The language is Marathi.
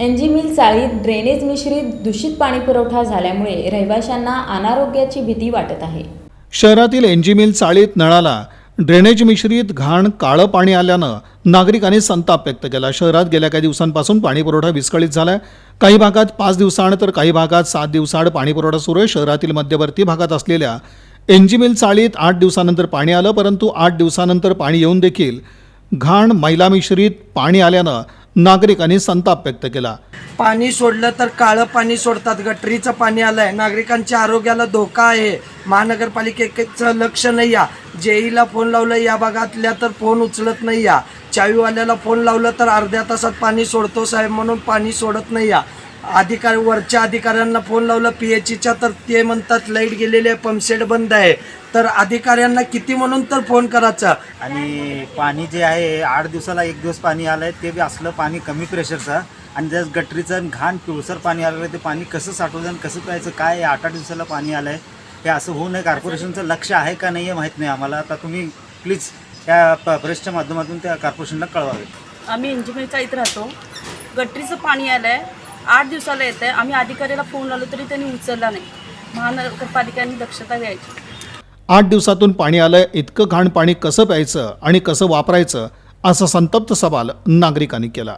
एनजी मिल चाळीत ड्रेनेज मिश्रित दूषित पाणी पुरवठा झाल्यामुळे रहिवाशांना अनारोग्याची भीती वाटत आहे. शहरातील एनजी मिल चाळीत नळाला ड्रेनेज मिश्रित घाण काळं पाणी आल्यानं नागरिकांनी संताप व्यक्त केला. शहरात गेल्या काही दिवसांपासून पाणीपुरवठा विस्कळीत झाला काही भागात पाच दिवसाआड तर काही भागात सात दिवसाआड पाणीपुरवठा सुरू आहे. शहरातील मध्यवर्ती भागात असलेल्या एनजी मिल चाळीत आठ दिवसानंतर पाणी आलं परंतु आठ दिवसानंतर पाणी येऊन देखील घाण मैला मिश्रित पाणी आल्यानं नागरिकांनी संताप व्यक्त केला. पाणी सोडलं तर काळं पाणी सोडतात गटरीचं पाणी आलंय. नागरिकांच्या आरोग्याला धोका आहे. महानगरपालिकेचं लक्ष नाही या. जेईला फोन लावलं या भागातल्या तर फोन उचलत नाही या. चावीवाल्याला फोन लावलं तर अर्ध्या तासात पाणी सोडतो साहेब म्हणून पाणी सोडत नाही या. अधिकारी वरच्या अधिकाऱ्यांना फोन लावलं पी एच ईच्या तर ते म्हणतात लाइट गेलेली आहे पंपसेट बंद आहे. तर अधिकाऱ्यांना किती म्हणून तर फोन करायचा? आणि पाणी जे आहे आठ दिवसाला एक दिवस पाणी आलं आहे ते बी असलं पाणी कमी प्रेशरचं. आणि जर गटरीचं आणि घाण पिवसर पाणी आलेलं आहे ते पाणी कसं साठवायचं आणि कसं प्यायचं काय आहे? आठ आठ दिवसाला पाणी आलं आहे हे असं होऊ नये. कॉर्पोरेशनचं लक्ष आहे का नाही आहे माहीत नाही आम्हाला. आता तुम्ही प्लीज त्या प- प्रेसच्या माध्यमातून त्या कॉर्पोरेशनला कळवावे. आम्ही इंजिनियरच्या इथं राहतो. गटरीचं पाणी आलं आहे आठ दिवसाला येतं आहे. आम्ही अधिकाऱ्याला फोन लावलो तरी त्यांनी उचलला नाही. महानगरपालिकेने दक्षता घ्यायची. आठ दिवसातून पाणी आलं इतकं घाण पाणी कसं प्यायचं आणि कसं वापरायचं असा संतप्त सवाल नागरिकांनी केला.